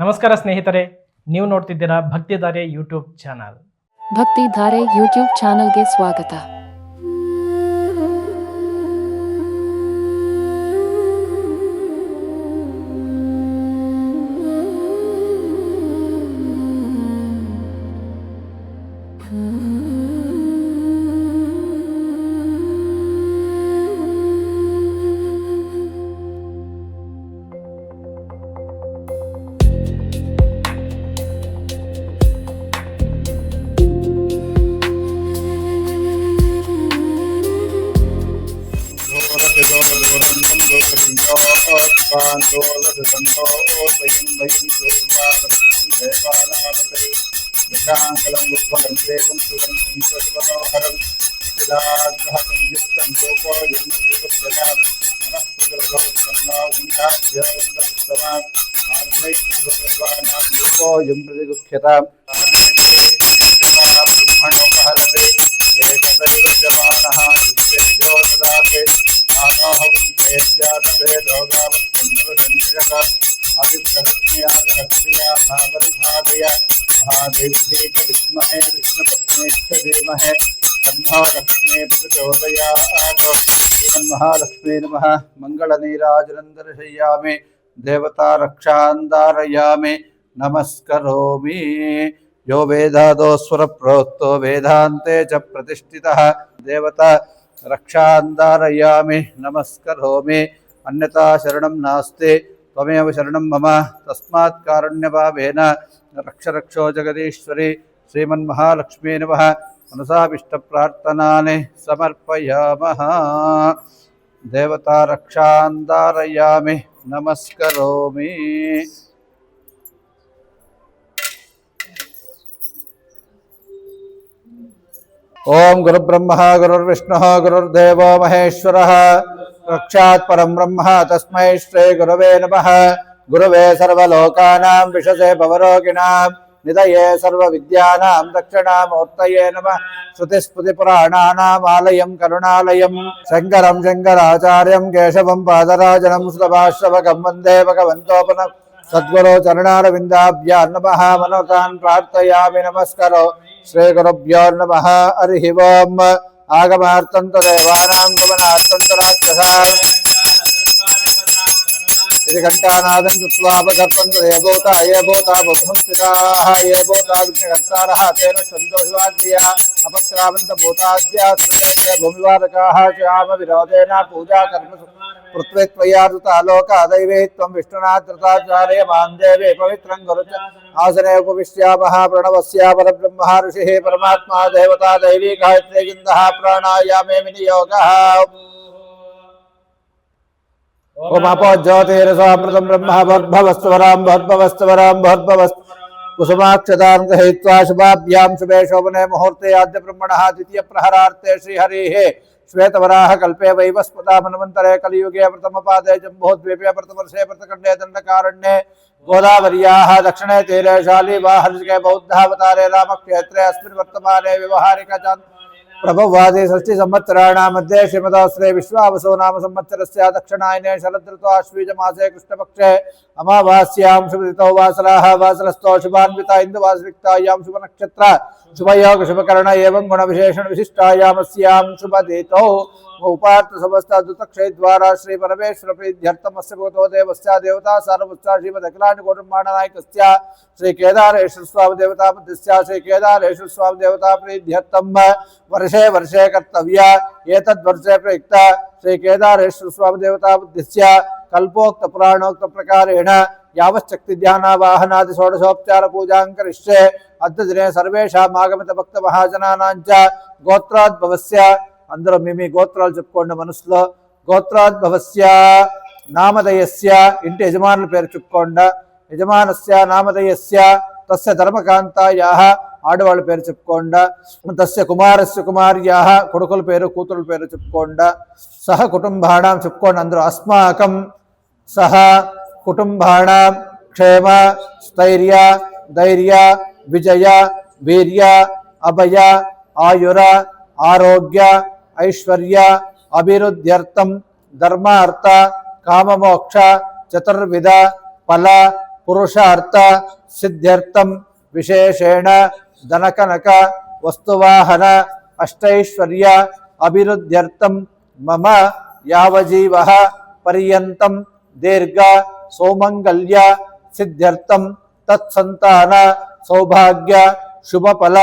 ನಮಸ್ಕಾರ ಸ್ನೇಹಿತರೆ ನೀವು ನೋಡ್ತಿದ್ದೀರಾ ಭಕ್ತಿಧಾರೆ ಯೂಟ್ಯೂಬ್ ಚಾನಲ್. ಭಕ್ತಿ ಧಾರೆ ಯೂಟ್ಯೂಬ್ ಚಾನಲ್ಗೆ ಸ್ವಾಗತ. యోగం ప్రతిగుఖ్యత नमः मङ्गलनीराजनं दर्शयामि देवता रक्षान्दारयामि नमस्करोमि यो वेदादो स्वरप्रोक्तो वेदान्ते च प्रतिष्ठितः देवता रक्षान्दारयामि नमस्करोमि अन्यथा शरणं नास्ति त्वमेव शरणं मम तस्मात् कारुण्यभावेन रक्ष रक्षो जगदीश्वरि श्रीमन्महालक्ष्मी नमः मनसाभिष्टप्रार्थनानि समर्पयामः देवता रक्षान्दारयामि नमस्करोमि। ॐ गुरुब्रह्मः गुरुर्विष्णुः, गुरुर्देवो महेश्वरः। साक्षात् परं ब्रह्म, तस्मै श्रीगुरवे नमः। गुरवे सर्वलोकानां, विशसे भवरोगिणां। నిదయే సర్వ విద్యానాం దక్షిణామూర్తయే నమ శృతిస్ఫుతిపురాణానామాలయం కరుణాలయం శంకరం శంకరాచార్యం కేశవం పాదరాజనం శ్రభాశ్రవకం వందే భగవంతోపన సద్గురు చరణారవిందాభ్యాన్ నమ మనోతాన్ ప్రార్థయామి నమస్కరో శ్రీగురుభ్యో నమ హరి ఓం ఆగమార్థం తదేవానాం గమనార్థం రాక్షసాం घण्टानादं कृत्वापकर्पन्त ये भूता ये भूता बहुसंस्थिताः ये भूता विघ्नकर्तारः तेन सन्तोषवाद्या अपक्रामन्त भूताद्या सर्वे भूमिवादकाः श्याम पूजा कर्म पृथ्वी त्वया ऋता लोका दैवे त्वं विष्णुनाथ ऋताचार्य माँ देवे पवित्रं कुरु आसने उपविश्यामः प्रणवस्य परब्रह्मः ऋषिः परमात्मा देवता दैवी गायत्री गिन्दः प्राणायामे विनियोगः। ओम अपो ज्योतिरसामृतं ब्रह्म भद्भवस्वरां भद्भवस्वरां भद्भवस् कुसुमाक्षतां गृहीत्वा शुभाभ्यां शुभे शोभने मुहूर्ते आद्य ब्रह्मणः द्वितीयप्रहरार्थे श्रीहरिः। कलियुगे प्रथमपादे जम्बोद्वीपे प्रथमवर्षे प्रथखण्डे दण्डकारण्ये गोदावर्याः दक्षिणे तीरे शालीवाहर्षिके बौद्धावतारे रामक्षेत्रे अस्मिन् वर्तमाने व्यवहारिक ప్రభవాది షష్ఠి సంవత్సరాణ మధ్య శ్రీమదాశ్రే విశ్వావసో నామ సంవత్సరస్య దక్షిణాయనే శరదృతోశ్వీజమాసే కృష్ణపక్షే అమావాస్యాం శుభతో వాసరాహ వాసరస్తో శుభాన్విత ఇందువాసరిక్తాయాం శుభనక్షత్ర शुभयोगशुभकर्ण एवं गुण विशेषण विशिष्टायाम सियाम शुभ उपार्थ समस्त दुतक्षय द्वारा श्री परमेश्वर प्रीत्यर्थम श्रीपरमेश्वरप्रीत्यर्थमस्य भूतो देवस्या देवता सर्वस्या स्वामी देवता प्रीत्यर्थम वर्षे वर्षे कर्तव्य एतद् वर्षे प्रयुक्त श्री केदारेश्वर स्वामी देवता प्रतिष्ठा कल्पोक्त कर्तव्या एतद्वर्षे प्रयुक्ता श्रीकेदारेश्वरस्वामिदेवतापतिस्या षोडशोपचार पूजां करिष्ये। అర్థజనే సర్వేషాం ఆగమిత భక్త మహాజనానాంచ గోత్రాద్భవస్య అందరూ మేమీ గోత్రాలు చెప్పుకోండి మనసులో గోత్రాద్భవస్య నామదయస్య ఇంటి యజమానుల పేరు చెప్పుకోండి యజమానస్య నామదయస్య తస్య ధర్మకాంతాయా ఆడవాళ్ళ పేరు చెప్పుకోండా తస్య కుమారస్య కుమార్యాహ కొడుకుల పేరు కూతురుల పేరు చెప్పుకోండా సహ కుటుంబాణం చెప్పుకోండి అందరూ అస్మాకం సహ కుటుంబాణం క్షేమ స్థైర్య ధైర్య విజయ వీర్య అభయ ఆయుర ఆరోగ్య ఐశ్వర్య అభివృద్ధ్యర్థం ధర్మ అర్థ కామమోక్ష చతుర్విధ ఫల పురుషార్థ సిద్ధ్యర్థం విశేషేణ ధనకనక వస్తువాహన అష్టైశ్వర్య అభివృద్ధ్యర్థం మమ యావజీవ పర్యంతం దీర్ఘ సౌమంగళ్య సిద్ధ్యర్థం తత్సంతాన सौभाग्य शुभ फल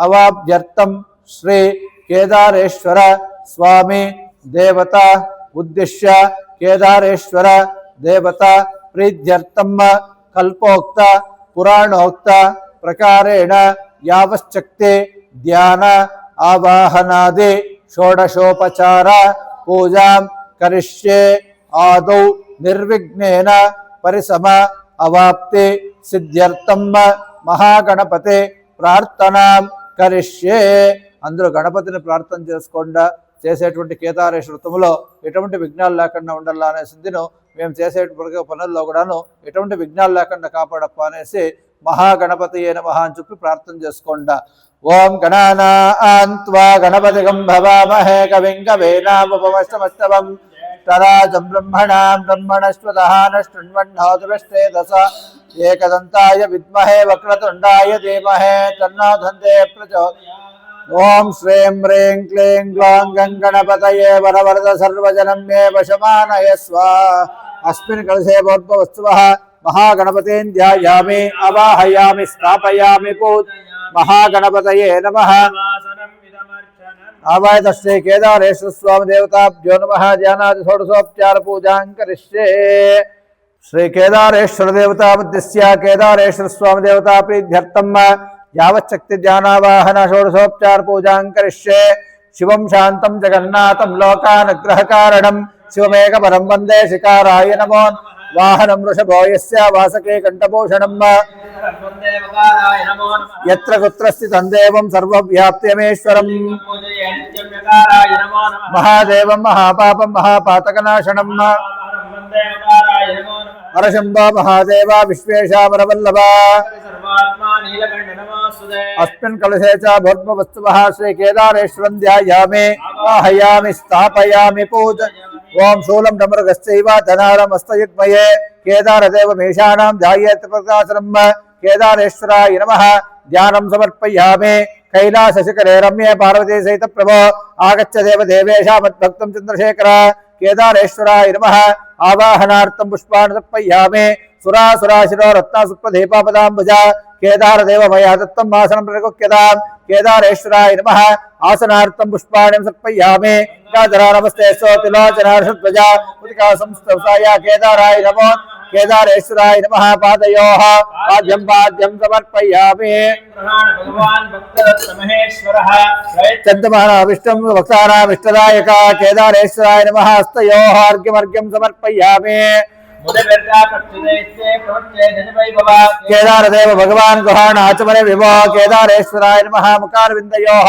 अवाभ्यर्थम श्री केदारेश्वर स्वामी देवता उद्देश्य केदारेश्वर देवता प्रीत्यर्थम कल्पोक्त पुराणोक्त प्रकारेण यावश्चक्ते ध्यान आवाहनादि षोडशोपचार पूजा करिष्ये आदौ निर्विघ्नेन परिसम अवाप्ते सिद्ध्यर्थम మహాగణపతి ప్రార్థన కరిష్యే. అందరూ గణపతిని ప్రార్థన చేసుకుండా చేసేటువంటి కేదారేశ్వర వ్రతములో ఎటువంటి విఘ్నాలు లేకుండా ఉండాలా అనే సిద్ధిను మేము చేసే పనుల్లో కూడాను ఎటువంటి విఘ్నాలు లేకుండా కాపాడప్ప అనేసి మహాగణపతి అయిన మహా అని చెప్పి ప్రార్థన చేసుకోండా. ఓం గణానాన్వా గణపతి భవామహే కవిం కవేనాముపమష్టమస్తవం తరాజం బ్రహ్మణాం బ్రహ్మణస్వతః నష్టృణ్వన్నోతివష్టే దశ. एकदन्ताय विद्महे वक्रतुण्डाय धीमहे तन्नो धन्ते ओं ॐ श्रीं ह्रीं क्लीं ग्लां गङ्गणपतये वरवरद सर्वजनं मे वशमानय स्व। अस्मिन् कलशे भोद्भवस्तुवः महागणपतीं ध्यायामि अवाहयामि, स्थापयामि पूत् केदारेश्वर स्वामी देवताभ्यो नम। ज्ञानादि षोडशोपचार क्ये श्री केदारेश्वर देवता मध्यस्या केदारेश्वर स्वामी देवता प्रीध्यर्थम यावच्छक्ति ध्यानावाहन षोडशोपचार पूजां करिष्ये। शिवं लोकानुग्रह जगन्नाथं शिवमेक परम वंदे शिकाराय नमो वाहन वृषभ यसके वासके कण्ठभूषणं यत्र कुत्र स्थितं देवं हरशम्भो महादेव विश्वेशावरवल्लभा अस्मिन् कलशे च भूर्मवस्तुवः श्रीकेदारेश्वरं ध्यायामि आहयामि स्थापयामि पूज। ॐ शूलं डमृगश्चैव धनारं हस्तयुग्मये केदारदेवमीशानां ध्यायेत् प्रकाशनं केदारेश्वराय नमः। ध्यानं समर्पयामि। कैलासशिखरे रम्ये पार्वती सहित प्रभो आगच्छ देव देवेशा मद्भक्तं चन्द्रशेखर। केदारेश्वराय नमः। आवाहनाथ पुष्पाणि तर्पयामे सुरासुराशिरो रत्नासुप्रदीपापदाम्बुजा केदारदेव मया दत्तम आसनं प्रकोक्यतां केदारेश्वराय नमः। आसनार्थं नमस्ते उदिका केदाराय नमो केदारेश्वराय नमः पादयोः। पाद्यं पाद्यं समर्पयामि। केदारेश्वराय नमः हस्तयोः अर्घ्यमर्घ्यं समर्पयामि। केदारदेव भगवान् गुहाण आचमने विभो केदारेश्वराय नमः मुखारविन्दयोः।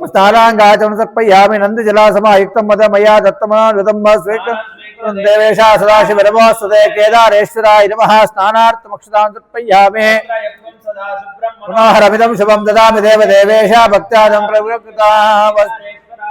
సమర్పయామి స్నానాంగాచమనం నంది జలాసమాయుక్తం మద మయా దత్తమానుతం స్వేక దేవేశ సదాశివరమోస్తదే కేదారేశ్వరాయ నమః స్నానార్థమక్షతాం సమర్పయామి పునఃరమిదం శుభం దదామి దేవ దేవేశ భక్త్యాదం ప్రవృత్తా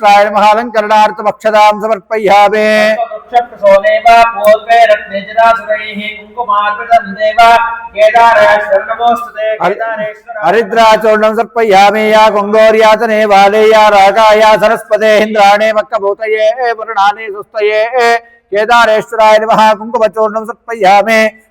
सर्वेश्वराय नमः अलङ्करणार्थ वक्षदां समर्पय्यामे। वक्षप्रसोदेव पूर्वे रत्नेजरा सुरैः कुङ्कुमार्पितन्देव केदारेश्वर या कुङ्गोर्यातने वाले या रागाया सरस्पते इन्द्राणे मक्कभूतये वरुणाने सुस्तये केदारेश्वराय नमः कुङ्कुमचूर्णं सर्पय्यामे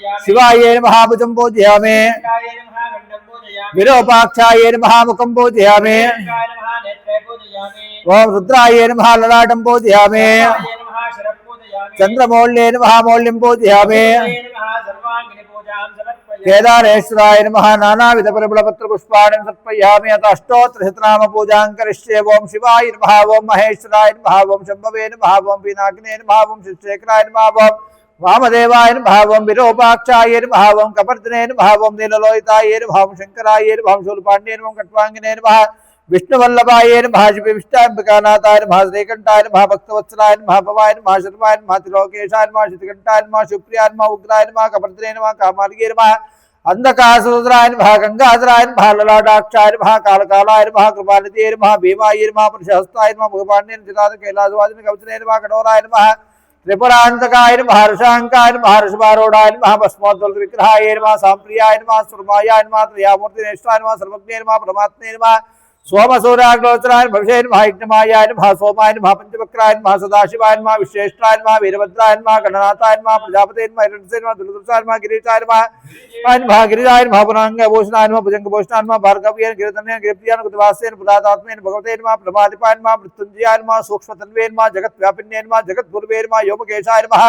शिवाय महाभुजम बोधयामे। विरोपाक्षाय महामुखम बोधयामे। ओम रुद्राय महाललाटम बोधयामे। चंद्रमौल्येन महामौल्यम बोधयामे। केदारेश्वराय नमः नानाविध परिमलपत्र पुष्पाणि समर्पयामि। अथ अष्टोत्तर शतनाम पूजां करिष्ये। ओम शिवाय नमः। ओम महेश्वराय नमः। ओम शम्भवे नमः। ओम पीनाग्ने नमः। ओम शिवशेखराय नमः। ओम వామదేవాయన భావం విరూపాక్షాయన భావం కపర్తనేన భావం నీలలోహితాయన భావం శంకరాయన భావం శూలపాండ్యేన భావం కట్వాంగినేన భావ విష్ణువల్లభాయన భాషపి విష్టాంబికానాథాయన భా శ్రీకంఠాయన భా భక్తవత్సలాయన భా భవాయన భా శర్మాయన భా త్రిలోకేశాయన భా శతికంఠాయన భా శుప్రియాయన భా ఉగ్రాయన భా కపర్తనేన భా కామార్గీన భా అంధకాసురాయన భా గంగాధరాయన భా లలాటాక్షాయన భా కాలకాలాయన భా కృపానితేన భా భీమాయన భా పురుషహస్తాయన భా ముఖపాండ్యేన తిరాధ కైలాసవాదిన కవితనేన భా కఠోరాయన భా త్రిపురాంతకాయ నమ హర్షాంకాయ నమ హర్షభారోడాయ నమ భస్మోద్వల్ విగ్రహాయ నమ సాంప్రియాయ నమ సుర్మాయ నమ త్రయామూర్తి నేష్టాయ నమ సర్వజ్ఞ സോമസൂരാഗ്ലോത്രാൻ ഭവിഷ്യൻ ഭാഗ്നമായാൻ ഭാ സോമായൻ ഭാ പഞ്ചവക്രായൻ ഭാ സദാശിവായൻ മാ വിശ്വേഷ്ടായൻ മാ വീരഭദ്രായൻ മാ കടനാഥായൻ മാ പ്രജാപതയൻ മാ ഇരട്ടസേൻ മാ ദുർദൃശാൻ മാ ഗിരീഷായൻ മാ ആയൻ ഭാ ഗിരിജായൻ ഭാ പുരാംഗഭൂഷണായൻ മാ ഭുജംഗഭൂഷണാൻ മാ ഭാർഗവ്യൻ ഗിരിതനയൻ ഗിരിപ്രിയാൻ കുതവാസ്യൻ പുരാതാത്മയൻ ഭഗവതയൻ മാ പ്രമാതിപായൻ മാ മൃത്യുഞ്ജയാൻ മാ സൂക്ഷ്മതന്വേൻ മാ ജഗത്വ്യാപിന്യൻ മാ ജഗദ്ഗുരുവേൻ മാ യോമകേശായൻ മഹ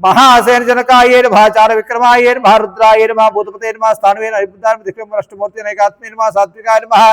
महासेन जनकायेर भाचार विक्रमायेर भारुद्रायेर महाभूतपतेर महास्थानवेर हरिबुद्धार विक्रम राष्ट्रमूर्ति नैकात्मेर महा सात्विकायन महा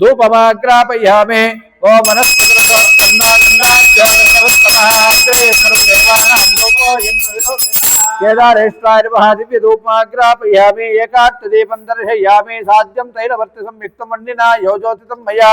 धूपमाग्रापयामि। ओ केदारेश्वराय नमः धूपमाग्रापयामि। एकात्तदीपं दर्शयामि। साध्यं संयुक्तमण्डिना योजोतितं मया।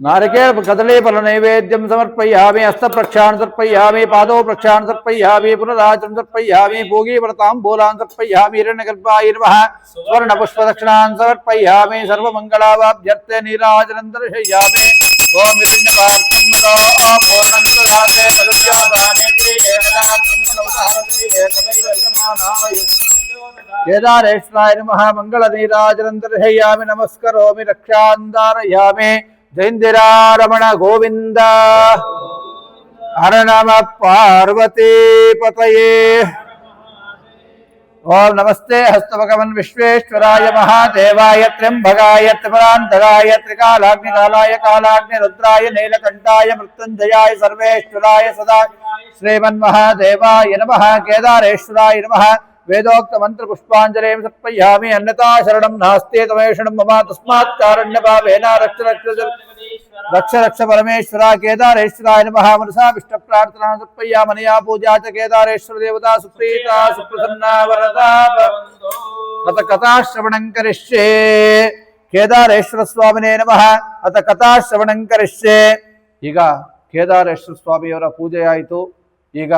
नारकेल कदले फल नैवेद्यम समर्पयामे हस्त प्रक्षाण सर्पयामे पादो प्रक्षाण सर्पयामे पुनराचरण सर्पयामे भोगी व्रता बोलान सर्पयामे हिरण्यगर्भाय स्वर्ण पुष्प दक्षिणा समर्पयामे सर्व मंगलावाभ्यर्थे नीराजनं दर्शयामे జయందిరారమణ గోవింద హర నమ పార్వతీపతయే ఓం నమస్తే హస్తభగవన్ విశ్వేశ్వరాయ మహాదేవాయ త్ర్యంభగాయ త్రిపురాంతరాయ త్రికాలాగ్నికాలాయ కాలాగ్నిరుద్రాయ నీలకంఠాయ మృత్యుంజయాయ సర్వేశ్వరాయ సదా. శ్రీమన్మహాదేవాయ నమ కేదారేశ్వరాయ నమ. वेदोक्त मंत्र पुष्पांजलिं समर्पयामि अन्यथा शरणं नास्ति तमेषणं मम तस्मात् कारण्यभावेन रक्ष रक्ष रक्ष रक्ष परमेश्वरा केदारेश्वराय नमः मनसा विष्ट प्रार्थना समर्पयामनया पूजा च केदारेश्वर देवता सुप्रीता सुप्रसन्ना वरदा अथ कथाश्रवणं करिष्ये ಕೇದಾರೇಶ್ವರ ಸ್ವಾಮಿನೇ ನಮಃ ಅಥ ಕಥಾಶ್ರವಣಂ ಕರಿಷ್ಯೆ ಈಗ ಕೇದಾರೇಶ್ವರ ಸ್ವಾಮಿಯವರ ಪೂಜೆ ಆಯಿತು ಈಗ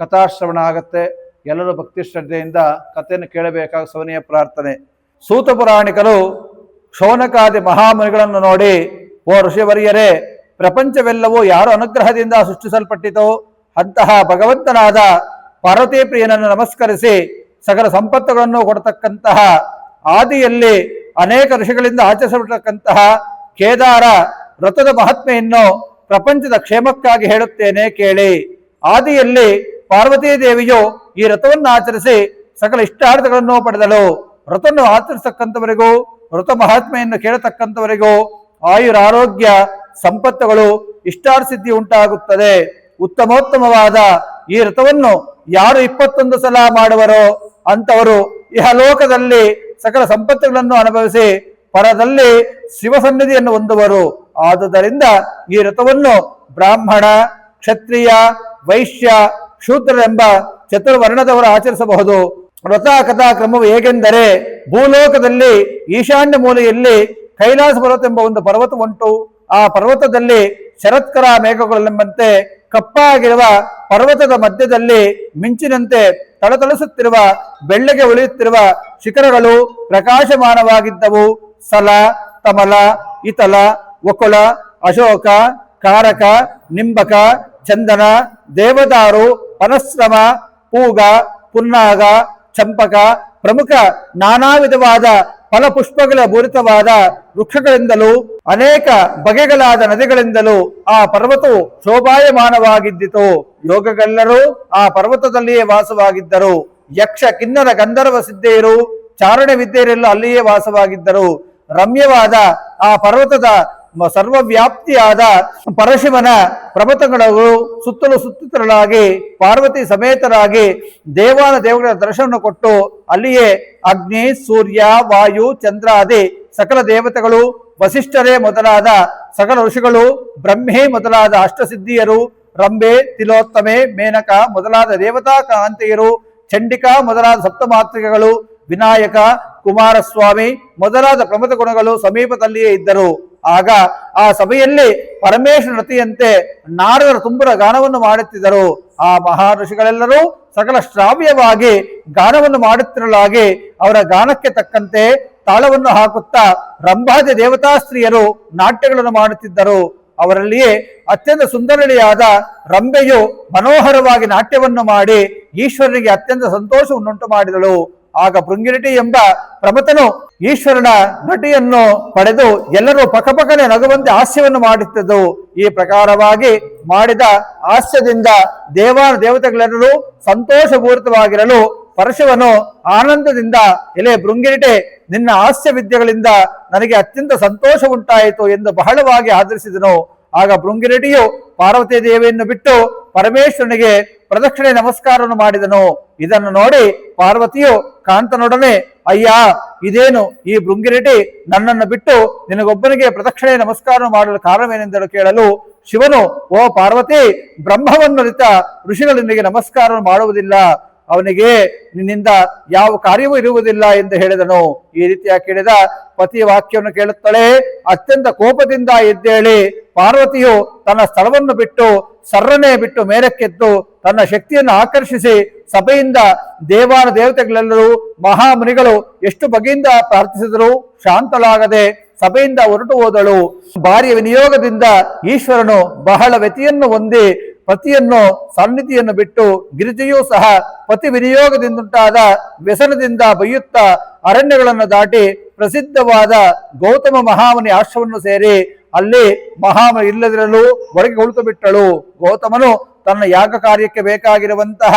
ಕಥಾಶ್ರವಣ ಆಗತ್ತೆ ಎಲ್ಲರೂ ಭಕ್ತಿ ಶ್ರದ್ಧೆಯಿಂದ ಕಥೆಯನ್ನು ಕೇಳಬೇಕಾದ ಸವನೀಯ ಪ್ರಾರ್ಥನೆ. ಸೂತ ಪುರಾಣಿಕರು ಶೌನಕಾದಿ ಮಹಾಮುನಿಗಳನ್ನು ನೋಡಿ, ಓ ಋಷಿವರಿಯರೇ, ಪ್ರಪಂಚವೆಲ್ಲವೂ ಯಾರ ಅನುಗ್ರಹದಿಂದ ಸೃಷ್ಟಿಸಲ್ಪಟ್ಟಿತೋ, ಅಂತಹ ಭಗವಂತನಾದ ಪಾರ್ವತಿ ಪ್ರಿಯನನ್ನು ನಮಸ್ಕರಿಸಿ ಸಕಲ ಸಂಪತ್ತುಗಳನ್ನು ಕೊಡತಕ್ಕಂತಹ ಆದಿಯಲ್ಲಿ ಅನೇಕ ಋಷಿಗಳಿಂದ ಆಚರಿಸಲ್ಪಟ್ಟಕ್ಕಂತಹ ಕೇದಾರ ವ್ರತದ ಮಹಾತ್ಮೆಯನ್ನು ಪ್ರಪಂಚದ ಕ್ಷೇಮಕ್ಕಾಗಿ ಹೇಳುತ್ತೇನೆ ಕೇಳಿ. ಆದಿಯಲ್ಲಿ ಪಾರ್ವತೀ ದೇವಿಯು ಈ ವ್ರತವನ್ನು ಆಚರಿಸಿ ಸಕಲ ಇಷ್ಟಾರ್ಥಗಳನ್ನು ಪಡೆದಳು. ವ್ರತವನ್ನು ಆಚರಿಸತಕ್ಕಂಥವರಿಗೂ ವ್ರತ ಮಹಾತ್ಮೆಯನ್ನು ಕೇಳತಕ್ಕಂಥವರಿಗೂ ಆಯುರ ಆರೋಗ್ಯ, ಸಂಪತ್ತುಗಳು, ಇಷ್ಟಾರ್ಥಸಿದ್ಧಿ ಉಂಟಾಗುತ್ತದೆ. ಉತ್ತಮೋತ್ತಮವಾದ ಈ ವ್ರತವನ್ನು ಯಾರು ಇಪ್ಪತ್ತೊಂದು ಸಲ ಮಾಡುವರೋ ಅಂತವರು ಇಹಲೋಕದಲ್ಲಿ ಸಕಲ ಸಂಪತ್ತುಗಳನ್ನು ಅನುಭವಿಸಿ ಪರದಲ್ಲಿ ಶಿವಸನ್ನಿಧಿಯನ್ನು ಹೊಂದುವರು. ಆದುದರಿಂದ ಈ ವ್ರತವನ್ನು ಬ್ರಾಹ್ಮಣ, ಕ್ಷತ್ರಿಯ, ವೈಶ್ಯ ಶೂದ್ರರೆಂಬ ಚತುರ್ವರ್ಣದವರು ಆಚರಿಸಬಹುದು. ವ್ರತ ಕಥಾ ಕ್ರಮವು ಹೇಗೆಂದರೆ, ಭೂಲೋಕದಲ್ಲಿ ಈಶಾನ್ಯ ಮೂಲೆಯಲ್ಲಿ ಕೈಲಾಸ ಪರ್ವತ ಎಂಬ ಒಂದು ಪರ್ವತ ಉಂಟು ಆ ಪರ್ವತದಲ್ಲಿ ಶರತ್ಕರ ಮೇಘಗಳೆಂಬಂತೆ ಕಪ್ಪಾಗಿರುವ ಪರ್ವತದ ಮಧ್ಯದಲ್ಲಿ ಮಿಂಚಿನಂತೆ ತಳತಳಿಸುತ್ತಿರುವ, ಬೆಳ್ಳಗೆ ಉಳಿಯುತ್ತಿರುವ ಶಿಖರಗಳು ಪ್ರಕಾಶಮಾನವಾಗಿದ್ದವು. ಸಲ, ತಮಲ, ಇತಲ ಒಕುಳ ಅಶೋಕ, ಕಾರಕ, ನಿಂಬಕ, ಚಂದನ, ದೇವದಾರು ಪನಶ್ರಮ ಪೂಗ, ಪುನ್ನಾಗ, ಚಂಪಕ, ಪ್ರಮುಖ ನಾನಾ ವಿಧವಾದ ಫಲಪುಷ್ಪಗಳ ಭೂರಿತವಾದ ವೃಕ್ಷಗಳಿಂದಲೂ, ಅನೇಕ ಬಗೆಗಳಾದ ನದಿಗಳಿಂದಲೂ ಆ ಪರ್ವತವು ಶೋಭಾಯಮಾನವಾಗಿದ್ದಿತು. ಯೋಗಗಳೆಲ್ಲರೂ ಆ ಪರ್ವತದಲ್ಲಿಯೇ ವಾಸವಾಗಿದ್ದರು. ಯಕ್ಷ ಕಿನ್ನರ ಗಂಧರ್ವ ಸಿದ್ಧೆಯರು ಚಾರಣ ವಿದ್ಯೆಯರೆಲ್ಲ ಅಲ್ಲಿಯೇ ವಾಸವಾಗಿದ್ದರು. ರಮ್ಯವಾದ ಆ ಪರ್ವತದ ಸರ್ವವ್ಯಾಪ್ತಿಯಾದ ಪರಶಿವನ ಪರ್ವತಗಳು ಸುತ್ತಲೂ ಸುತ್ತಿತರಳಾಗಿ, ಪಾರ್ವತಿ ಸಮೇತರಾಗಿ ದೇವಾನ ದೇವಗಳ ದರ್ಶನ ಕೊಟ್ಟು ಅಲ್ಲಿಯೇ ಅಗ್ನಿ, ಸೂರ್ಯ, ವಾಯು ಚಂದ್ರಾದಿ ಸಕಲ ದೇವತೆಗಳು, ವಸಿಷ್ಠರೇ ಮೊದಲಾದ ಸಕಲ ಋಷಿಗಳು, ಬ್ರಹ್ಮೇ ಮೊದಲಾದ ಅಷ್ಟಸಿದ್ಧಿಯರು ರಂಬೆ ತಿಲೋತ್ತಮೆ, ಮೇನಕ ಮೊದಲಾದ ದೇವತಾ ಕಾಂತೆಯರು, ಚಂಡಿಕಾ ಮೊದಲಾದ ಸಪ್ತಮಾತೃಕೆಗಳು ವಿನಾಯಕ ಕುಮಾರಸ್ವಾಮಿ ಮೊದಲಾದ ಪ್ರಮುಖ ಗುಣಗಳು ಸಮೀಪದಲ್ಲಿಯೇ ಇದ್ದರು. ಆಗ ಆ ಸಭೆಯಲ್ಲಿ ಪರಮೇಶ್ವರ ರತಿಯಂತೆ ನಾರದರ ತುಂಬರ ಗಾನವನ್ನು ಮಾಡುತ್ತಿದ್ದರು. ಆ ಮಹರ್ಷಿಗಳೆಲ್ಲರೂ ಸಕಲ ಶ್ರಾವ್ಯವಾಗಿ ಗಾನವನ್ನು ಮಾಡುತ್ತಿರಲಾಗಿ ಅವರ ಗಾನಕ್ಕೆ ತಕ್ಕಂತೆ ತಾಳವನ್ನು ಹಾಕುತ್ತಾ ರಂಭಾದಿ ದೇವತಾ ಸ್ತ್ರೀಯರು ನಾಟ್ಯಗಳನ್ನು ಮಾಡುತ್ತಿದ್ದರು. ಅವರಲ್ಲಿಯೇ ಅತ್ಯಂತ ಸುಂದರಳಿಯಾದ ರಂಬೆಯು ಮನೋಹರವಾಗಿ ನಾಟ್ಯವನ್ನು ಮಾಡಿ ಈಶ್ವರನಿಗೆ ಅತ್ಯಂತ ಸಂತೋಷವನ್ನುಂಟು ಮಾಡಿದಳು. ಆಗ ಭೃಂಗಿರಿಟಿ ಎಂಬ ಪ್ರಮತನು ಈಶ್ವರನ ನಟಿಯನ್ನು ಪಡೆದು ಎಲ್ಲರೂ ಪಕಪಕನೆ ನಗುವಂತೆ ಹಾಸ್ಯವನ್ನು ಮಾಡುತ್ತಿದ್ದು ಈ ಪ್ರಕಾರವಾಗಿ ಮಾಡಿದ ಹಾಸ್ಯದಿಂದ ದೇವಾನ ದೇವತೆಗಳೆಲ್ಲರೂ ಸಂತೋಷಪೂರಿತವಾಗಿರಲು ಪರಶುವನು ಆನಂದದಿಂದ, ಎಲೆ ಭೃಂಗಿರಿಟೆ ನಿನ್ನ ಹಾಸ್ಯ ವಿದ್ಯೆಗಳಿಂದ ನನಗೆ ಅತ್ಯಂತ ಸಂತೋಷ ಉಂಟಾಯಿತು ಎಂದು ಬಹಳವಾಗಿ ಆಧರಿಸಿದನು ಆಗ ಭೃಂಗಿರಟಿಯು ಪಾರ್ವತಿ ದೇವಿಯನ್ನು ಬಿಟ್ಟು ಪರಮೇಶ್ವರನಿಗೆ ಪ್ರದಕ್ಷಿಣೆ ನಮಸ್ಕಾರವನ್ನು ಮಾಡಿದನು. ಇದನ್ನು ನೋಡಿ ಪಾರ್ವತಿಯು ಕಾಂತನೊಡನೆ, ಅಯ್ಯ, ಇದೇನು? ಈ ಭೃಂಗಿರೆಡ್ಡಿ ನನ್ನನ್ನು ಬಿಟ್ಟು ನಿನಗೊಬ್ಬನಿಗೆ ಪ್ರದಕ್ಷಿಣೆ ನಮಸ್ಕಾರ ಮಾಡಲು ಕಾರಣವೇನೆಂದು ಕೇಳಲು ಶಿವನು, ಓ ಪಾರ್ವತಿ ಬ್ರಹ್ಮವನ್ನು ಋಷಿಗಳು ಋಷಿಗಳೊಂದಿಗೆ ನಮಸ್ಕಾರ ಮಾಡುವುದಿಲ್ಲ. ಅವನಿಗೆ ನಿನ್ನಿಂದ ಯಾವ ಕಾರ್ಯವೂ ಇರುವುದಿಲ್ಲ ಎಂದು ಹೇಳಿದನು. ಈ ರೀತಿಯ ಕೇಳಿದ ಪತಿಯ ವಾಕ್ಯವನ್ನು ಕೇಳುತ್ತಾಳೆ, ಅತ್ಯಂತ ಕೋಪದಿಂದ ಎದ್ದೇಳಿ ಪಾರ್ವತಿಯು ತನ್ನ ಸ್ಥಳವನ್ನು ಬಿಟ್ಟು ಸರ್ರನೆ ಬಿಟ್ಟು ಮೇಲಕ್ಕೆದ್ದು ತನ್ನ ಶಕ್ತಿಯನ್ನು ಆಕರ್ಷಿಸಿ ಸಭೆಯಿಂದ ದೇವಾನ ದೇವತೆಗಳೆಲ್ಲರೂ ಮಹಾಮುನಿಗಳು ಎಷ್ಟು ಬಗೆಯಿಂದ ಪ್ರಾರ್ಥಿಸಿದರೂ ಶಾಂತಲಾಗದೆ ಸಭೆಯಿಂದ ಹೊರಟು ಹೋದಳು. ಭಾರ್ಯ ವಿನಿಯೋಗದಿಂದ ಈಶ್ವರನು ಬಹಳ ವ್ಯತಿಯನ್ನು ಹೊಂದಿ ಪತಿಯನ್ನು ಸನ್ನಿಧಿಯನ್ನು ಬಿಟ್ಟು ಗಿರಿಜೆಯೂ ಸಹ ಪತಿ ವಿನಿಯೋಗದಿಂದಂಟಾದ ವ್ಯಸನದಿಂದ ಬೈಯುತ್ತಾ ಅರಣ್ಯಗಳನ್ನು ದಾಟಿ ಪ್ರಸಿದ್ಧವಾದ ಗೌತಮ ಮಹಾಮನಿ ಆಶ್ರಮವನ್ನು ಸೇರಿ ಅಲ್ಲಿ ಮಹಾಮ ಇಲ್ಲದಿರಲು ಒಳಗೆ ಉಳಿತು ಬಿಟ್ಟಳು ಗೌತಮನು ತನ್ನ ಯಾಗ ಕಾರ್ಯಕ್ಕೆ ಬೇಕಾಗಿರುವಂತಹ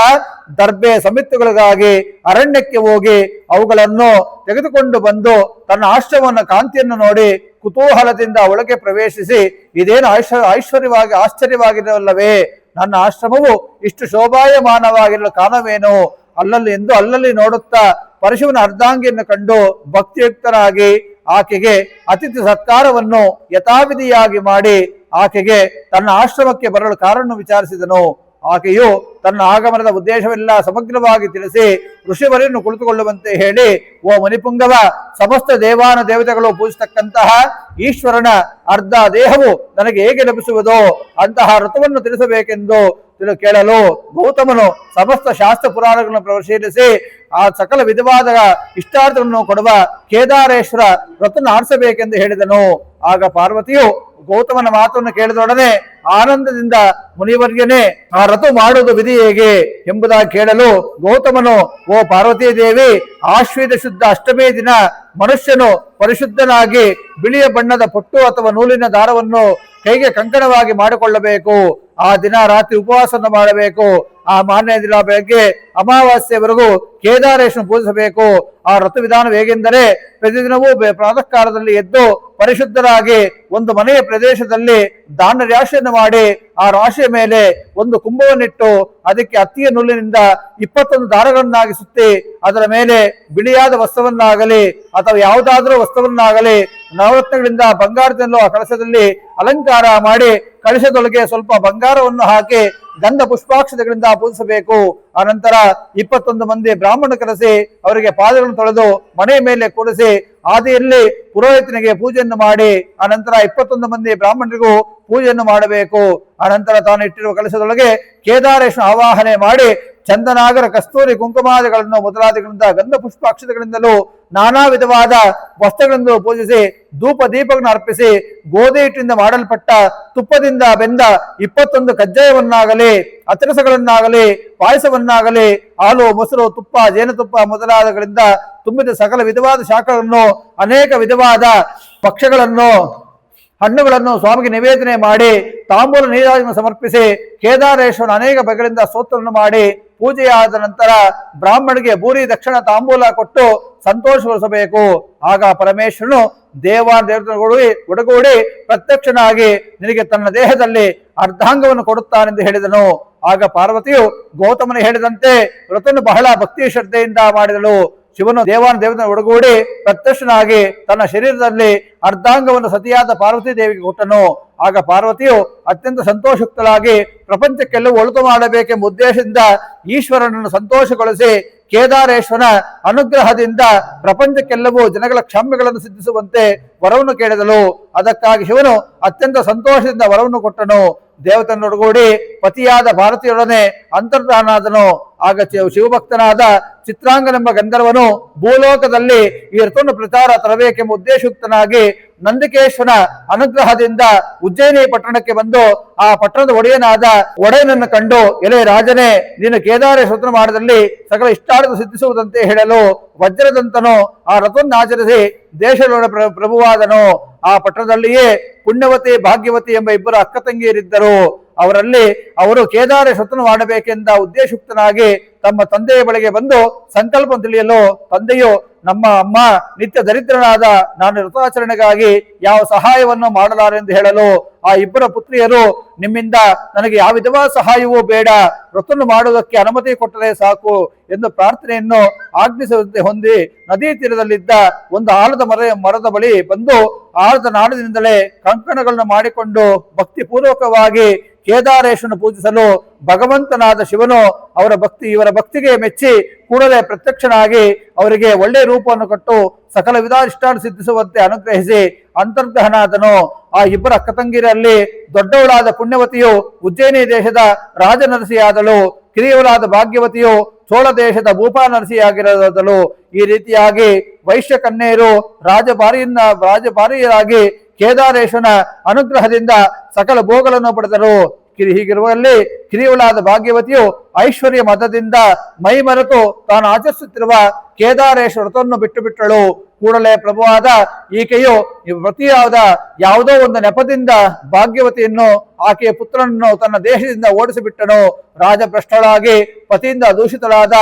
ದರ್ಬೆ ಸಮಿತಿಗಳಿಗಾಗಿ ಅರಣ್ಯಕ್ಕೆ ಹೋಗಿ ಅವುಗಳನ್ನು ತೆಗೆದುಕೊಂಡು ಬಂದು ತನ್ನ ಆಶ್ರಮವನ್ನು ಕಾಂತಿಯನ್ನು ನೋಡಿ ಕುತೂಹಲದಿಂದ ಒಳಗೆ ಪ್ರವೇಶಿಸಿ, ಇದೇನು ಐಶ್ವ ಐಶ್ವರ್ಯವಾಗಿ ಆಶ್ಚರ್ಯವಾಗಿರಲ್ಲವೇ ನನ್ನ ಆಶ್ರಮವು ಇಷ್ಟು ಶೋಭಾಯಮಾನವಾಗಿರಲು ಕಾರಣವೇನು? ಅಲ್ಲಲ್ಲಿ ಎಂದು ಅಲ್ಲಲ್ಲಿ ನೋಡುತ್ತಾ ಪರಶುವಿನ ಅರ್ಧಾಂಗಿಯನ್ನು ಕಂಡು ಭಕ್ತಿಯುಕ್ತರಾಗಿ ಆಕೆಗೆ ಅತಿಥಿ ಸತ್ಕಾರವನ್ನು ಯಥಾವಿಧಿಯಾಗಿ ಮಾಡಿ ಆಕೆಗೆ ತನ್ನ ಆಶ್ರಮಕ್ಕೆ ಬರಲು ಕಾರಣ ವಿಚಾರಿಸಿದನು. ಆಕೆಯು ತನ್ನ ಆಗಮನದ ಉದ್ದೇಶವೆಲ್ಲ ಸಮಗ್ರವಾಗಿ ತಿಳಿಸಿ ಋಷಿವರನ್ನು ಕುಳಿತುಕೊಳ್ಳುವಂತೆ ಹೇಳಿ, ಓ ಮಣಿಪುಂಗವ ಸಮಸ್ತ ದೇವಾನ ದೇವತೆಗಳು ಪೂಜಿಸತಕ್ಕಂತಹ ಈಶ್ವರನ ಅರ್ಧ ದೇಹವು ನನಗೆ ಹೇಗೆ ಲಭಿಸುವುದೋ? ಅಂತಹ ಋತುವನ್ನು ತಿಳಿಸಬೇಕೆಂದು ತಿಳಿ ಕೇಳಲು ಗೌತಮನು ಸಮಸ್ತ ಶಾಸ್ತ್ರ ಪುರಾಣಗಳನ್ನು ಪರಿಶೀಲಿಸಿ ಆ ಸಕಲ ವಿಧವಾದ ಇಷ್ಟಾರ್ಥವನ್ನು ಕೊಡುವ ಕೇದಾರೇಶ್ವರ ವ್ರತನ ಆರಿಸಬೇಕೆಂದು ಹೇಳಿದನು. ಆಗ ಪಾರ್ವತಿಯು ಗೌತಮನ ಮಾತನ್ನು ಕೇಳಿದೊಡನೆ ಆನಂದದಿಂದ ಮುನಿವರ್ಗನೆ ಆ ರಥ ಮಾಡುವುದು ವಿಧಿ ಹೇಗೆ ಎಂಬುದಾಗಿ ಕೇಳಲು ಗೌತಮನು, ಓ ಪಾರ್ವತೀ ದೇವಿ ಆಶ್ವೇದ ಶುದ್ಧ ಅಷ್ಟಮೇ ದಿನ ಮನುಷ್ಯನು ಪರಿಶುದ್ಧನಾಗಿ ಬಿಳಿಯ ಬಣ್ಣದ ಪೊಟ್ಟು ಅಥವಾ ನೂಲಿನ ದಾರವನ್ನು ಕೈಗೆ ಕಂಕಣವಾಗಿ ಮಾಡಿಕೊಳ್ಳಬೇಕು. ಆ ದಿನ ರಾತ್ರಿ ಉಪವಾಸವನ್ನು ಮಾಡಬೇಕು. ಆ ಮಾನ್ಯ ದಿನ ಬೆಳಗ್ಗೆ ಅಮಾವಾಸ್ಯವರೆಗೂ ಕೇದಾರೇಶ್ವರ ಪೂಜಿಸಬೇಕು. ಆ ಋತು ವಿಧಾನ ಹೇಗೆಂದರೆ, ಪ್ರತಿದಿನವೂ ಪ್ರಾತಃ ಕಾಲದಲ್ಲಿ ಎದ್ದು ಪರಿಶುದ್ಧರಾಗಿ ಒಂದು ಮನೆಯ ಪ್ರದೇಶದಲ್ಲಿ ದಾನ ರಾಶಿಯನ್ನು ಮಾಡಿ, ಆ ರಾಶಿಯ ಮೇಲೆ ಒಂದು ಕುಂಭವನ್ನಿಟ್ಟು ಅದಕ್ಕೆ ಅತ್ತಿಯ ನೂಲಿನಿಂದ ಇಪ್ಪತ್ತೊಂದು ದಾರಗಳನ್ನಾಗಿ ಸುತ್ತಿ, ಅದರ ಮೇಲೆ ಬಿಳಿಯಾದ ವಸ್ತ್ರವನ್ನಾಗಲಿ ಅಥವಾ ಯಾವುದಾದ್ರೂ ವಸ್ತ್ರವನ್ನಾಗಲಿ ನವರತ್ನಗಳಿಂದ ಬಂಗಾರದಲ್ಲೋ ಆ ಕಳಸದಲ್ಲಿ ಅಲಂಕಾರ ಮಾಡಿ ಕಳಶದೊಳಗೆ ಸ್ವಲ್ಪ ಬಂಗಾರವನ್ನು ಹಾಕಿ ಗಂಧ ಪುಷ್ಪಾಕ್ಷತೆಗಳಿಂದ ಪೂಜಿಸಬೇಕು. ಆನಂತರ ಇಪ್ಪತ್ತೊಂದು ಮಂದಿ ಬ್ರಾಹ್ಮಣ ಕರೆಸಿ ಅವರಿಗೆ ಪಾದಗಳನ್ನು ತೊಳೆದು ಮನೆ ಮೇಲೆ ಕೂಡಿಸಿ ಆದಿಯಲ್ಲಿ ಪುರೋಹಿತನಿಗೆ ಪೂಜೆಯನ್ನು ಮಾಡಿ, ಆನಂತರ ಇಪ್ಪತ್ತೊಂದು ಮಂದಿ ಬ್ರಾಹ್ಮಣರಿಗೂ ಪೂಜೆಯನ್ನು ಮಾಡಬೇಕು. ಆನಂತರ ತಾನು ಇಟ್ಟಿರುವ ಕಲಶದೊಳಗೆ ಕೇದಾರೇಶ್ವರ ಆವಾಹನೆ ಮಾಡಿ ಚಂದನಾಗರ ಕಸ್ತೂರಿ ಕುಂಕುಮಾದಿಗಳನ್ನು ಮೊದಲಾದಿಗಳಿಂದ ಗಂಧ ಪುಷ್ಪಾಕ್ಷತೆಗಳಿಂದಲೂ ನಾನಾ ವಿಧವಾದ ವಸ್ತ್ರಗಳಿಂದ ಪೂಜಿಸಿ ಧೂಪ ದೀಪಗಳನ್ನು ಅರ್ಪಿಸಿ ಗೋಧಿ ಹಿಟ್ಟಿನಿಂದ ಮಾಡಲ್ಪಟ್ಟ ತುಪ್ಪದಿಂದ ಬೆಂದ ಇಪ್ಪತ್ತೊಂದು ಕಜ್ಜಾಯವನ್ನಾಗಲಿ, ಅತಿರಸಗಳನ್ನಾಗಲಿ, ಪಾಯಸವನ್ನಾಗಲಿ, ಹಾಲು, ಮೊಸರು, ತುಪ್ಪ, ಜೇನುತುಪ್ಪ ಮೊದಲಾದಗಳಿಂದ ತುಂಬಿದ ಸಕಲ ವಿಧವಾದ ಶಾಖಗಳನ್ನು ಅನೇಕ ವಿಧವಾದ ಭಕ್ಷ್ಯಗಳನ್ನು ಹಣ್ಣುಗಳನ್ನು ಸ್ವಾಮಿಗೆ ನಿವೇದನೆ ಮಾಡಿ ತಾಂಬೂಲ ನೀರಾಜನ್ನು ಸಮರ್ಪಿಸಿ ಕೇದಾರೇಶ್ವರನ ಅನೇಕ ಬಗೆಗಳಿಂದ ಸ್ತೋತ್ರವನ್ನು ಮಾಡಿ ಪೂಜೆಯಾದ ನಂತರ ಬ್ರಾಹ್ಮಣಿಗೆ ಭೂರಿ ದಕ್ಷಿಣ ತಾಂಬೂಲ ಕೊಟ್ಟು ಸಂತೋಷಗೊಳಿಸಬೇಕು. ಆಗ ಪರಮೇಶ್ವರನು ದೇವ ದೇವತೆಗಳು ಒಡಗೂಡಿ ಪ್ರತ್ಯಕ್ಷನಾಗಿ ನಿನಗೆ ತನ್ನ ದೇಹದಲ್ಲಿ ಅರ್ಧಾಂಗವನ್ನು ಕೊಡುತ್ತಾನೆಂದು ಹೇಳಿದನು. ಆಗ ಪಾರ್ವತಿಯು ಗೌತಮನು ಹೇಳಿದಂತೆ ವ್ರತನು ಬಹಳ ಭಕ್ತಿ ಶ್ರದ್ಧೆಯಿಂದ ಮಾಡಿದಳು. ಶಿವನು ದೇವಾನ ದೇವತೆ ಒಡಗೂಡಿ ಪ್ರತ್ಯಕ್ಷನಾಗಿ ತನ್ನ ಶರೀರದಲ್ಲಿ ಅರ್ಧಾಂಗವನ್ನು ಸತಿಯಾದ ಪಾರ್ವತಿ ದೇವಿಗೆ ಕೊಟ್ಟನು. ಆಗ ಪಾರ್ವತಿಯು ಅತ್ಯಂತ ಸಂತೋಷಯುಕ್ತಳಾಗಿ ಪ್ರಪಂಚಕ್ಕೆಲ್ಲವೂ ಒಳಿತು ಮಾಡಬೇಕೆಂಬ ಉದ್ದೇಶದಿಂದ ಈಶ್ವರನನ್ನು ಸಂತೋಷಗೊಳಿಸಿ ಕೇದಾರೇಶ್ವರನ ಅನುಗ್ರಹದಿಂದ ಪ್ರಪಂಚಕ್ಕೆಲ್ಲವೂ ಜನಗಳ ಕ್ಷಮ್ಯಗಳನ್ನು ಸಿದ್ಧಿಸುವಂತೆ ವರವನ್ನು ಕೇಳಿದಳು. ಅದಕ್ಕಾಗಿ ಶಿವನು ಅತ್ಯಂತ ಸಂತೋಷದಿಂದ ವರವನ್ನು ಕೊಟ್ಟನು. ದೇವತನೊಡಗೂಡಿ ಪತಿಯಾದ ಭಾರತೀಯರೊಡನೆ ಅಂತರ್ಧಾನಾದನು ಆಗ ಶಿವಭಕ್ತನಾದ ಚಿತ್ರಾಂಗನೆಂಬ ಗಂಧರ್ವನು ಭೂಲೋಕದಲ್ಲಿ ಈ ಋತುವನ್ನು ಪ್ರಚಾರ ತರಬೇಕೆಂಬ ಉದ್ದೇಶಯುಕ್ತನಾಗಿ ನಂದಿಕೇಶ್ವರ ಅನುಗ್ರಹದಿಂದ ಉಜ್ಜಯಿನಿ ಪಟ್ಟಣಕ್ಕೆ ಬಂದು ಆ ಪಟ್ಟಣದ ಒಡೆಯನಾದ ಒಡೆಯನನ್ನು ಕಂಡು, ಎಲೆ ರಾಜನೇ, ನೀನು ಕೇದಾರೇಶ್ವರನ ಮಾಡದಲ್ಲಿ ಸಕಲ ಇಷ್ಟಾರ್ಥ ಸಿದ್ಧಿಸುವುದಂತೆ ಹೇಳಲು ವಜ್ರದಂತನು ಆ ರಥವನ್ನು ಆಚರಿಸಿ ದೇಶದೊಳ ಪ್ರ- ಪ್ರಭುವಾದನು. ಆ ಪಟ್ಟಣದಲ್ಲಿಯೇ ಪುಣ್ಯವತಿ, ಭಾಗ್ಯವತಿ ಎಂಬ ಇಬ್ಬರು ಅಕ್ಕ ತಂಗಿಯರಿದ್ದರು ಅವರಲ್ಲಿ ಅವರು ಕೇದಾರ ಕೇದಾರೇಶ್ವರನ ಮಾಡಬೇಕೆಂದ ಉದ್ದೇಶಯುಕ್ತನಾಗಿ ತಮ್ಮ ತಂದೆಯ ಬಳಿಗೆ ಬಂದು ಸಂಕಲ್ಪ ತಿಳಿಯಲು ತಂದೆಯು ನಮ್ಮ ಅಮ್ಮ ನಿತ್ಯ ದರಿದ್ರನಾದ ನಾನು ವ್ರತಾಚರಣೆಗಾಗಿ ಯಾವ ಸಹಾಯವನ್ನು ಮಾಡಲಾರೆಂದು ಹೇಳಲು ಆ ಇಬ್ಬರ ಪುತ್ರಿಯರು ನಿಮ್ಮಿಂದ ನನಗೆ ಯಾವ ವಿಧವಾದ ಸಹಾಯವೂ ಬೇಡ ವ್ರತವನ್ನು ಮಾಡುವುದಕ್ಕೆ ಅನುಮತಿ ಕೊಟ್ಟರೆ ಸಾಕು ಎಂದು ಪ್ರಾರ್ಥನೆಯನ್ನು ಆಜ್ಞಿಸದಂತೆ ಹೊಂದಿ ನದಿ ತೀರದಲ್ಲಿದ್ದ ಒಂದು ಆಲದ ಮರ ಮರದ ಬಳಿ ಬಂದು ಆಲದ ನಾಡದಿಂದಲೇ ಕಂಕಣಗಳನ್ನು ಮಾಡಿಕೊಂಡು ಭಕ್ತಿಪೂರ್ವಕವಾಗಿ ಕೇದಾರೇಶ್ವರನ ಪೂಜಿಸಲು ಭಗವಂತನಾದ ಶಿವನು ಅವರ ಭಕ್ತಿ, ಇವರ ಭಕ್ತಿಗೆ ಮೆಚ್ಚಿ ಕೂಡಲೇ ಪ್ರತ್ಯಕ್ಷನಾಗಿ ಅವರಿಗೆ ಒಳ್ಳೆಯ ರೂಪವನ್ನು ಕೊಟ್ಟು ಸಕಲ ವಿಧಾಷ್ಟಾನ ಸಿದ್ಧಿಸುವಂತೆ ಅನುಗ್ರಹಿಸಿ ಅಂತರ್ಧನಾದನು ಆ ಇಬ್ಬರ ಅಕ್ಕತಂಗಿರಲ್ಲಿ ದೊಡ್ಡವಳಾದ ಪುಣ್ಯವತಿಯು ಉಜ್ಜಯಿನಿ ದೇಶದ ರಾಜನರಸಿಯಾದಳು. ಕಿರಿಯವಳಾದ ಭಾಗ್ಯವತಿಯು ಚೋಳ ದೇಶದ ಭೂಪಾ ನರಸಿಯಾಗಿರದಳು ಈ ರೀತಿಯಾಗಿ ವೈಶ್ಯ ಕನ್ಯೆಯರು ರಾಜಭಾರಿಯಿಂದ ರಾಜಭಾರಿಯರಾಗಿ ಕೇದಾರೇಶ್ವರನ ಅನುಗ್ರಹದಿಂದ ಸಕಲ ಭೋಗಗಳನ್ನು ಪಡೆದರು. ಕಿರಿ ಹೀಗಿರುವಲ್ಲಿ ಕಿರಿಯವಳಾದ ಭಾಗ್ಯವತಿಯು ಐಶ್ವರ್ಯ ಮತದಿಂದ ಮೈ ಮರೆತು ತಾನು ಆಚರಿಸುತ್ತಿರುವ ಕೇದಾರೇಶ ವ್ರತವನ್ನು ಬಿಟ್ಟು ಬಿಟ್ಟಳು. ಕೂಡಲೇ ಪ್ರಭುವಾದ ಈಕೆಯು ವ್ರತಿಯಾದ ಯಾವುದೋ ಒಂದು ನೆಪದಿಂದ ಭಾಗ್ಯವತಿಯನ್ನು ಆಕೆಯ ಪುತ್ರನನ್ನು ತನ್ನ ದೇಶದಿಂದ ಓಡಿಸಿಬಿಟ್ಟನು. ರಾಜಭ್ರಷ್ಟಳಾಗಿ ಪತಿಯಿಂದ ದೂಷಿತಳಾದ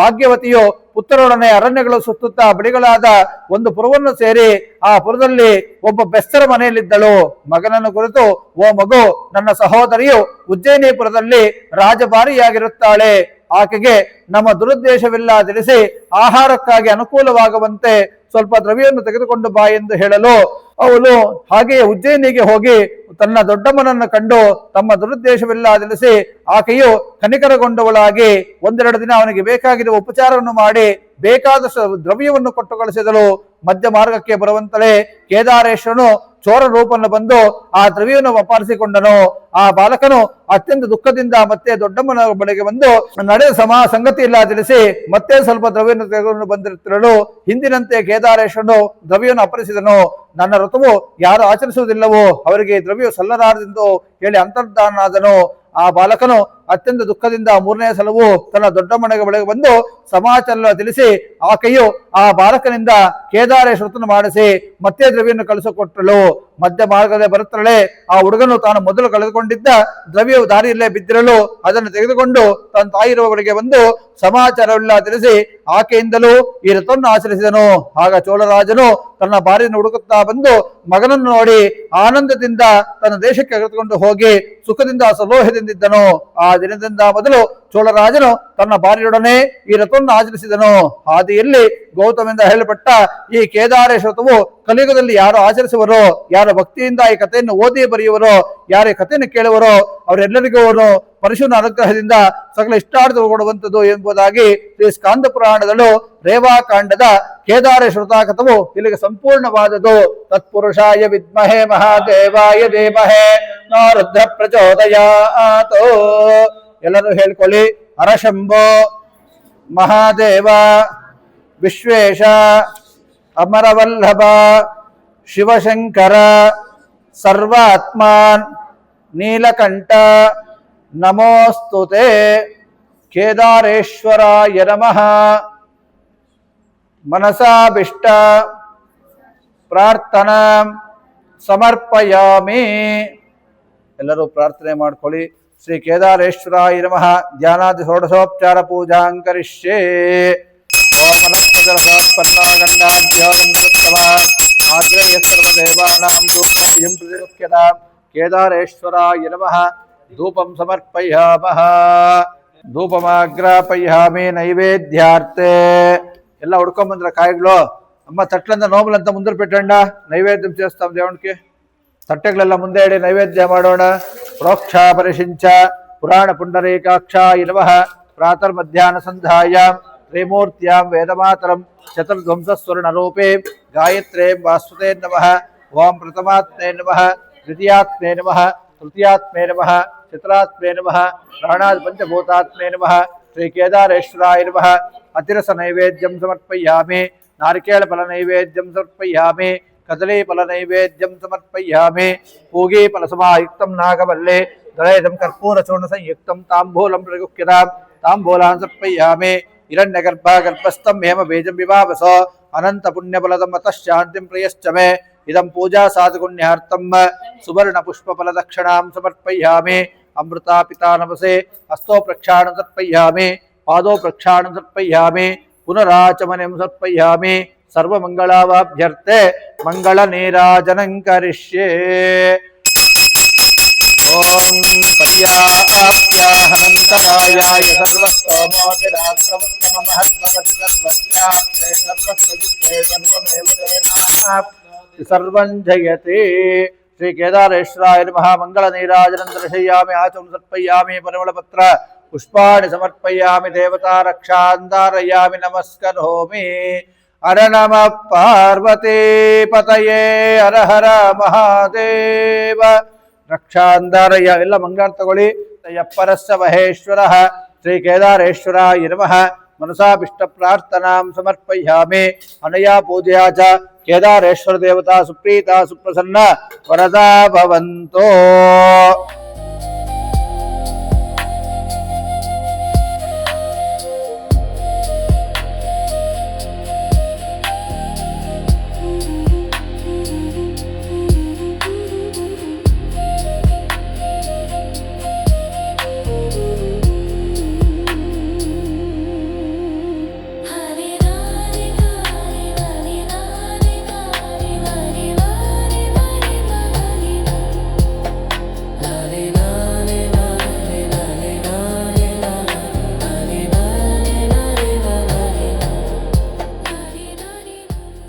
ಭಾಗ್ಯವತಿಯು ಪುತ್ರರೊಡನೆ ಅರಣ್ಯಗಳು ಸುತ್ತುತ್ತಾ ಬಳಿಗಳಾದ ಒಂದು ಪುರವನ್ನು ಸೇರಿ ಆ ಪುರದಲ್ಲಿ ಒಬ್ಬ ಬೆಸ್ತರ ಮನೆಯಲ್ಲಿದ್ದಳು. ಮಗನನ್ನು ಕುರಿತು, ಓ ಮಗು, ನನ್ನ ಸಹೋದರಿಯು ಉಜ್ಜಯಿನಿಪುರದಲ್ಲಿ ರಾಜಭಾರಿಯಾಗಿರುತ್ತಾಳೆ. ಆಕೆಗೆ ನಮ್ಮ ದುರುದ್ದೇಶವಿಲ್ಲ ತಿಳಿಸಿ, ಆಹಾರಕ್ಕಾಗಿ ಅನುಕೂಲವಾಗುವಂತೆ ಸ್ವಲ್ಪ ದ್ರವ್ಯವನ್ನು ತೆಗೆದುಕೊಂಡು ಬಾ ಎಂದು ಹೇಳಲು ಅವಳು ಹಾಗೆಯೇ ಉಜ್ಜಯಿನಿಗೆ ಹೋಗಿ ತನ್ನ ದೊಡ್ಡಮ್ಮನನ್ನು ಕಂಡು ತಮ್ಮ ದುರುದ್ದೇಶವೆಲ್ಲ ತಿಳಿಸಿ ಆಕೆಯು ಕನಿಕರಗೊಂಡವಳಾಗಿ ಒಂದೆರಡು ದಿನ ಅವನಿಗೆ ಬೇಕಾಗಿರುವ ಉಪಚಾರವನ್ನು ಮಾಡಿ ಬೇಕಾದಷ್ಟು ದ್ರವ್ಯವನ್ನು ಕೊಟ್ಟು ಕಳಿಸಿದಳು ಮಧ್ಯ ಮಾರ್ಗಕ್ಕೆ ಬರುವಂತಲೇ ಕೇದಾರೇಶ್ವರನು ಚೋರ ರೂಪನ್ನು ಬಂದು ಆ ದ್ರವ್ಯವನ್ನು ಅಪಾರಿಸಿಕೊಂಡನು ಆ ಬಾಲಕನು ಅತ್ಯಂತ ದುಃಖದಿಂದ ಮತ್ತೆ ದೊಡ್ಡಮ್ಮನ ಬಳಿಗೆ ಬಂದು, ನಡೆದ ಸಮ ಸಂಗತಿ ಇಲ್ಲ ತಿಳಿಸಿ ಮತ್ತೆ ಸ್ವಲ್ಪ ದ್ರವ್ಯವನ್ನು ತೆಗೆದುಕೊಂಡು ಬಂದಿರುತ್ತಿರಲು ಹಿಂದಿನಂತೆ ಕೇದಾರೇಶ್ವರನು ದ್ರವ್ಯವನ್ನು ಅಪರಿಸಿದನು ನನ್ನ ಋತುವು ಯಾರು ಆಚರಿಸುವುದಿಲ್ಲವೋ, ಅವರಿಗೆ ದ್ರವ್ಯ ದ್ರವ್ಯವು ಸಲ್ಲಲಾರದೆಂದು ಹೇಳಿ ಅಂತರ್ಧಾನಾದನು ಆ ಬಾಲಕನು ಅತ್ಯಂತ ದುಃಖದಿಂದ ಮೂರನೇ ಸಲವು ತನ್ನ ದೊಡ್ಡ ಮನೆಗೆ ಬಳಿಗೆ ಬಂದು ಸಮಾಚಾರ ತಿಳಿಸಿ ಆಕೆಯು ಆ ಬಾಲಕನಿಂದ ಕೇದಾರೇಶ್ವರತನ್ನು ಮಾಡಿಸಿ ಮತ್ತೆ ದ್ರವ್ಯವನ್ನು ಕಳಿಸಿಕೊಟ್ಟಳು. ಮಧ್ಯ ಮಾರ್ಗದ ಬರುತ್ತಲೇ ಆ ಹುಡುಗನು ತಾನು ಮೊದಲು ಕಳೆದುಕೊಂಡಿದ್ದ ದ್ರವ್ಯವು ದಾರಿಯಲ್ಲೇ ಬಿದ್ದಿರಲು ಅದನ್ನು ತೆಗೆದುಕೊಂಡು ತನ್ನ ತಾಯಿರುವ ಬಳಿಗೆ ಬಂದು ಸಮಾಚಾರವಿಲ್ಲ ತಿಳಿಸಿ ಆಕೆಯಿಂದಲೂ ಈ ರಥವನ್ನು ಆಚರಿಸಿದನು. ಆಗ ಚೋಳರಾಜನು ತನ್ನ ಬಾರಿಯನ್ನು ಹುಡುಕುತ್ತಾ ಬಂದು ಮಗನನ್ನು ನೋಡಿ ಆನಂದದಿಂದ ತನ್ನ ದೇಶಕ್ಕೆ ಕರೆದುಕೊಂಡು ಹೋಗಿ ಸುಖದಿಂದ ಸಲೋಹದಿಂದಿದ್ದನು ಆ దినదిన దామదులు ಚೋಳರಾಜನು ತನ್ನ ಭಾರ್ಯೊಡನೆ ಈ ರಥವನ್ನು ಆಚರಿಸಿದನು. ಹಾದಿಯಲ್ಲಿ ಗೌತಮಿಂದ ಹೇಳಲ್ಪಟ್ಟ ಈ ಕೇದಾರೇಶ್ವರತವು ಕಲಿಯುಗದಲ್ಲಿ ಯಾರು ಆಚರಿಸುವರೋ, ಯಾರ ಭಕ್ತಿಯಿಂದ ಈ ಕಥೆಯನ್ನು ಓದಿ ಬರೆಯುವರೋ, ಯಾರ ಕಥೆಯನ್ನು ಕೇಳುವರೋ, ಅವರೆಲ್ಲರಿಗೂ ಅವನು ಪರಶುವಿನ ಅನುಗ್ರಹದಿಂದ ಸಕಲ ಇಷ್ಟಾರ್ಥ ಕೊಡುವಂಥದ್ದು ಎಂಬುದಾಗಿ ಶ್ರೀ ಸ್ಕಾಂದ ಪುರಾಣದಲ್ಲೂ ರೇವಾಕಾಂಡದ ಕೇದಾರೇಶ ಕಥವು ಇಲ್ಲಿಗೆ ಸಂಪೂರ್ಣವಾದದು ತತ್ಪುರುಷಾಯ ವಿದ್ಮಹೇ ಮಹಾದೇವಾಯ ದೇಮಹೇ ನಾರುದ್ರ ಪ್ರಚೋದಯಾತೋ. ಎಲ್ಲರೂ ಹೇಳ್ಕೊಳ್ಳಿ. ಹರಶಂಭೋ ಮಹಾದೇವ ವಿಶ್ವೇಶ ಅಮರವಲ್ಲಭ ಶಿವಶಂಕರ ಸರ್ವಾತ್ಮಾನ್ ನೀಲಕಂಠ ನಮೋಸ್ತುತೆ ಕೇದಾರೇಶ್ವರಾಯ ನಮಃ. ಮನಸಾಭಿಷ್ಟ ಪ್ರಾರ್ಥನಾ ಸಮರ್ಪಯಾಮಿ. ಎಲ್ಲರೂ ಪ್ರಾರ್ಥನೆ ಮಾಡ್ಕೊಳ್ಳಿ. శ్రీ కేదారేశ్వరాయ నమ. ధ్యానాది షోడశోపచార పూజాం కరిష్యే. కేదారేశ్వరాయ నమ. ధూపం సమర్పయామహ ಧೂಪಮಾಗ್ರಾಪಯ್ಯಾಮಿ నైవేద్యార్థే. ఎలా ఉడకమందిరా కాయగలో అమ్మ తట్లంతా నోములంతా ముందర పెట్టండా. నైవేద్యం చేస్తాం దేవునికి. ತಟ್ಟೆಗಳೆಲ್ಲ ಮುಂದೆ ಇಡಿ ನೈವೇದ್ಯ ಮಾಡೋಣ ಪ್ರೋಕ್ಷ ಪರಿಶಿಂಚ ಪುರಾಣ ಪುಂಡರೀಕಾಕ್ಷ ಇಲವಃ ಪ್ರಾತರ್ ಮಧ್ಯಾಹ್ನ ಸಂಧ್ಯಾಯ ತ್ರಿಮೂರ್ತ್ಯಾಂ ವೇದಮಾತರಂ ಚತುರ್ಧ್ವಂಸಸ್ವರ್ಣ ರೂಪೇ ಗಾಯತ್ರೇ ವಾಸ್ತುತೇ ನಮಃ ಓಂ ಪ್ರಥಮಾತ್ಮೇ ನಮಃ ದ್ವಿತೀಯಾತ್ಮೇ ನಮಃ ತೃತೀಯಾತ್ಮೇ ನಮಃ ಚತುರಾತ್ಮೇ ನಮಃ ಪ್ರಾಣಾದ್ ಪಂಚಭೂತಾತ್ಮೇ ನಮಃ ಶ್ರೀ ಕೇದಾರೇಶ್ವರಾಯ ನಮಃ ಅತಿರಸ ನೈವೇದ್ಯಂ ಸಮರ್ಪಯಾಮಿ ನಾರಿಕೇಳ ಫಲ ನೈವೇದ್ಯಂ ಸಮರ್ಪಯಾಮಿ कदले फल नैवेद्यम समर्पयामे पूगे फल समायुक्तम नागवल्ले दलेदम कर्पूर चूर्ण संयुक्तम तांबूलम प्रगुक्यताम तांबूलान समर्पयामे हिरण्यगर्भागर्भस्थम हेम बीजम विवावस अनंत पुण्यफलदम अतश्चान्तिम प्रियश्च मे इदं पूजा साधुगुण्यार्थम सुवर्ण पुष्प फल दक्षिणां समर्पयामे अमृता पिता नमसे हस्तो प्रक्षाणं समर्पयामे पादो प्रक्षाणं समर्पयामे पुनराचमनं समर्पयामे सर्वमङ्गलावाभ्यर्थे मङ्गलनीराजनं करिष्ये। ॐ पर्याप्याहनन्तरायाय सर्वस्तोमोतिरात्रवत्तमहद्भवति सर्वस्याप्ते सर्वस्वजित्ते सर्वमेव तेनाप्ति सर्वं जयति। श्री केदारेश्वराय दर्शयामि आचमं परिमलपत्र पुष्पाणि समर्पयामि, देवता रक्षान्दारयामि नमस्करोमि। అర నమ ಪಾರ್ವತೀಪತಯೇ ಹರ ಹರ ಮಹಾದೇವ ರಕ್ಷಾಂಧರಯ್ಯ ಎಲ್ಲ ಮಂಗಾರ್ ತಗೊಳ್ಳಿ ತಯ್ಯಪ್ಪರಸ್ಸ ಮಹೇಶ್ವರ ಶ್ರೀ ಕೇದಾರೇಶ್ವರ ನಮಃ ಮನಸಾ ಪಿಷ್ಟ ಪ್ರಾರ್ಥನಾಂ ಸಮರ್ಪಯಾಮಿ ಅನಯಾ ಪೂಜೆಯ ಚ ಕೇದಾರೇಶ್ವರ ದೇವತಾ ಸುಪ್ರೀತಾ ಸುಪ್ರಸನ್ನ ವರದಾ ಭವಂತೋ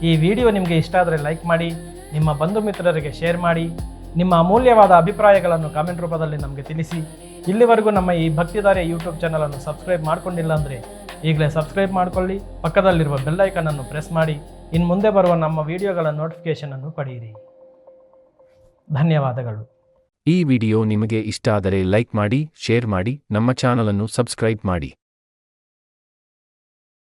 ಈ ವಿಡಿಯೋ ನಿಮಗೆ ಇಷ್ಟ ಆದರೆ ಲೈಕ್ ಮಾಡಿ, ನಿಮ್ಮ ಬಂಧು ಮಿತ್ರರಿಗೆ ಶೇರ್ ಮಾಡಿ, ನಿಮ್ಮ ಅಮೂಲ್ಯವಾದ ಅಭಿಪ್ರಾಯಗಳನ್ನು ಕಾಮೆಂಟ್ ರೂಪದಲ್ಲಿ ನಮಗೆ ತಿಳಿಸಿ. ಇಲ್ಲಿವರೆಗೂ ನಮ್ಮ ಈ ಭಕ್ತಿದಾರಿಯ ಯೂಟ್ಯೂಬ್ ಚಾನಲನ್ನು ಸಬ್ಸ್ಕ್ರೈಬ್ ಮಾಡ್ಕೊಂಡಿಲ್ಲ ಅಂದರೆ ಈಗಲೇ ಸಬ್ಸ್ಕ್ರೈಬ್ ಮಾಡ್ಕೊಳ್ಳಿ, ಪಕ್ಕದಲ್ಲಿರುವ ಬೆಲ್ಲೈಕನನ್ನು ಪ್ರೆಸ್ ಮಾಡಿ ಇನ್ನು ಮುಂದೆ ಬರುವ ನಮ್ಮ ವಿಡಿಯೋಗಳ ನೋಟಿಫಿಕೇಷನನ್ನು ಪಡೆಯಿರಿ. ಧನ್ಯವಾದಗಳು. ಈ ವಿಡಿಯೋ ನಿಮಗೆ ಇಷ್ಟ ಆದರೆ ಲೈಕ್ ಮಾಡಿ ಶೇರ್ ಮಾಡಿ, ನಮ್ಮ ಚಾನಲನ್ನು ಸಬ್ಸ್ಕ್ರೈಬ್ ಮಾಡಿ.